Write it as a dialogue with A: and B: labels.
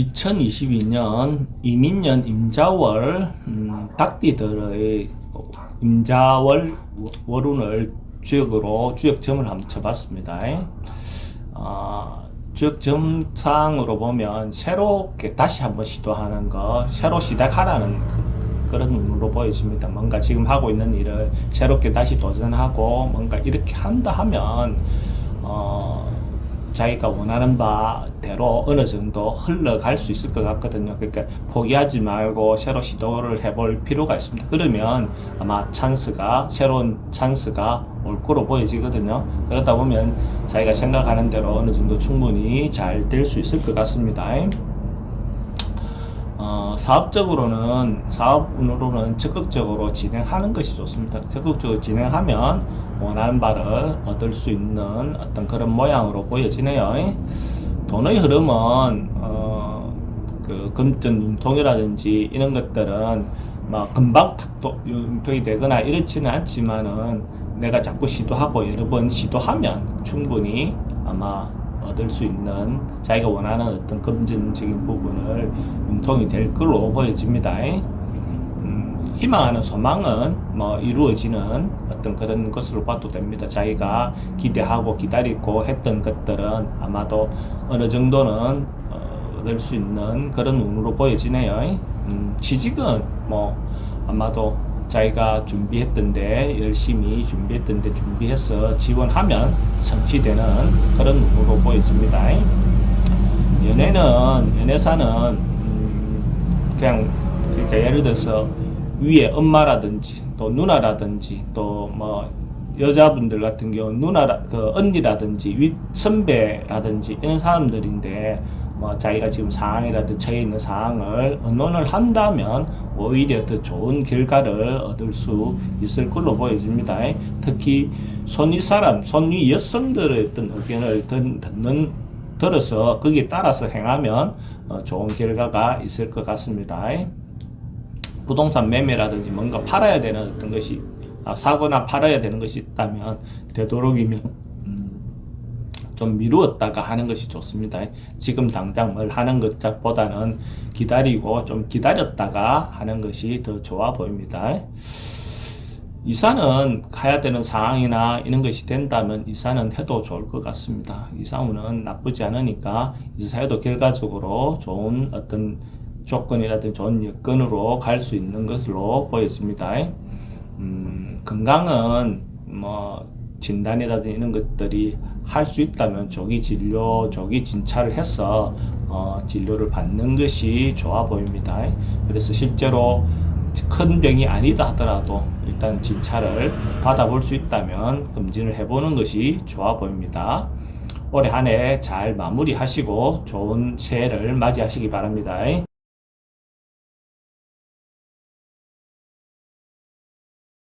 A: 2022년 이민년 임자월 음, 닭띠들의 임자월 월운을 주역으로 주역점을 한번 쳐봤습니다. 어, 주역점상으로 보면 새롭게 다시 한번 시도하는 거, 새로 시작하라는 그, 런 눈으로 보여집니다. 뭔가 지금 하고 있는 일을 새롭게 다시 도전하고 뭔가 이렇게 한다 하면 어, 자기가 원하는 바대로 어느 정도 흘러갈 수 있을 것 같거든요. 그러니까 포기하지 말고 새로 시도를 해볼 필요가 있습니다. 그러면 아마 찬스가 새로운 찬스가 올 거로 보여지거든요. 그러다 보면 자기가 생각하는 대로 어느 정도 충분히 잘 될 수 있을 것 같습니다. 어, 사업적으로는 사업운으로는 적극적으로 진행하는 것이 좋습니다. 적극적으로 진행하면 원하는 바를 얻을 수 있는 어떤 그런 모양으로 보여지네요. 돈의 흐름은 어, 그 금전 융통이라든지 이런 것들은 막 금방 탁 융통이 되거나 이렇지는 않지만은 내가 자꾸 시도하고 여러 번 시도하면 충분히 아마 얻을 수 있는 자기가 원하는 어떤 금전적인 부분을 융통이 될 걸로 보여집니다. 음, 희망하는 소망은 뭐 이루어지는 어떤 그런 것으로 봐도 됩니다. 자기가 기대하고 기다리고 했던 것들은 아마도 어느 정도는 어, 얻을 수 있는 그런 운으로 보여지네요. 음, 취직은 뭐 아마도 자기가 준비했던데 열심히 준비했던데 준비해서 지원하면 성취되는 그런 운으로 보여집니다. 연애는 연애사는 음, 그냥 그러니까 예를 들어서 위에 엄마라든지 또 누나라든지 또 뭐 여자분들 같은 경우 누나 그 언니라든지 윗 선배라든지 이런 사람들인데 뭐 자기가 지금 상황이라든지 처해 있는 상황을 의논을 한다면 오히려 더 좋은 결과를 얻을 수 있을 걸로 보여집니다. 특히 손위 사람, 손위 여성들의 어떤 의견을 듣- 듣는 들어서 거기에 따라서 행하면 어, 좋은 결과가 있을 것 같습니다. 부동산 매매라든지 뭔가 팔아야 되는 어떤 것이 아, 사거나 팔아야 되는 것이 있다면 되도록이면 음, 좀 미루었다가 하는 것이 좋습니다. 지금 당장 뭘 하는 것보다는 기다리고 좀 기다렸다가 하는 것이 더 좋아 보입니다. 이사는 가야 되는 상황이나 이런 것이 된다면 이사는 해도 좋을 것 같습니다. 이사운은 나쁘지 않으니까 이사해도 결과적으로 좋은 어떤 조건이라든지 좋은 여건으로 갈 수 있는 것으로 보여집니다. 음, 건강은 뭐 진단이라든지 이런 것들이 할 수 있다면 조기 진료, 조기 진찰을 해서 어, 진료를 받는 것이 좋아 보입니다. 그래서 실제로 큰 병이 아니다 하더라도 일단 진찰을 받아볼 수 있다면 검진을 해보는 것이 좋아 보입니다. 올해 한 해 잘 마무리하시고 좋은 새해를 맞이하시기 바랍니다.